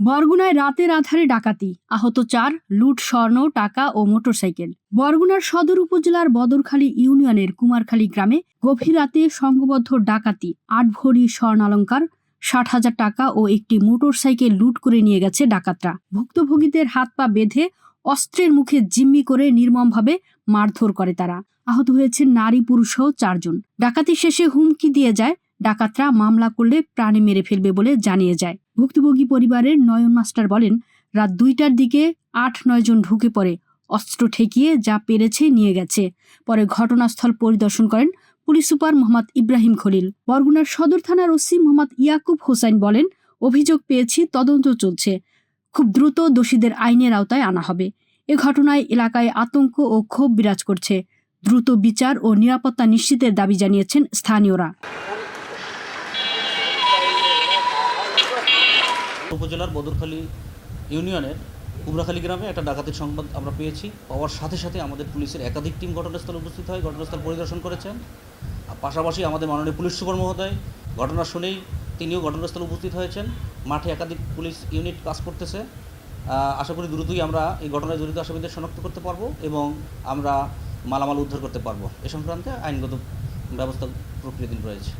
বরগুনায় রাতের আধারে ডাকাতি আহত চার লুট স্বর্ণ টাকা ও মোটরসাইকেল। বরগুনার সদর উপজেলার বদরখালী ইউনিয়নের কুমারখালী গ্রামে গভীর রাতে সংঘবদ্ধ ডাকাতি আট ভরি স্বর্ণালঙ্কার ষাট হাজার টাকা ও একটি মোটরসাইকেল লুট করে নিয়ে গেছে ডাকাতরা। ভুক্তভোগীদের হাত পা বেঁধে অস্ত্রের মুখে জিম্মি করে নির্মমভাবে মারধর করে তারা। আহত হয়েছে নারী পুরুষসহ চারজন। ডাকাতি শেষে হুমকি দিয়ে যায়। ডাকাতরা মামলা করলে প্রাণে মেরে ফেলবে বলে জানিয়ে যায়। ভুক্তভোগী পরিবারের নয়ন মাস্টার বলেন, রাত দুইটার দিকে আট নয় জন ঢুকে পড়ে, অস্ত্র ঠেকিয়ে যা পেরেছে নিয়ে গেছে। পরে ঘটনাস্থল পরিদর্শন করেন পুলিশ সুপার মোহাম্মদ ইব্রাহিম খলিল। বরগুনার সদর থানার ওসি মোহাম্মদ ইয়াকুব হোসাইন বলেন, অভিযোগ পেয়েছি, তদন্ত চলছে। খুব দ্রুত দোষীদের আইনের আওতায় আনা হবে। এ ঘটনায় এলাকায় আতঙ্ক ও ক্ষোভ বিরাজ করছে। দ্রুত বিচার ও নিরাপত্তা নিশ্চিতের দাবি জানিয়েছেন স্থানীয়রা। উপজেলার বদরখালী ইউনিয়নের কুমরাখালী গ্রামে একটা ডাকাতির সংবাদ আমরা পেয়েছি। পাওয়ার সাথে সাথে আমাদের পুলিশের একাধিক টিম ঘটনাস্থলে উপস্থিত হয়, ঘটনাস্থল পরিদর্শন করেছেন। পাশাপাশি আমাদের মাননীয় পুলিশ সুপার মহোদয় ঘটনা শুনেই তিনিও ঘটনাস্থলে উপস্থিত হয়েছেন। মাঠে একাধিক পুলিশ ইউনিট কাজ করতেছে। আশা করি দ্রুতই আমরা এই ঘটনায় জড়িত আসামিদের শনাক্ত করতে পারব এবং আমরা মালামাল উদ্ধার করতে পারব। এ সংক্রান্তে আইনগত ব্যবস্থা প্রক্রিয়াধীন রয়েছে।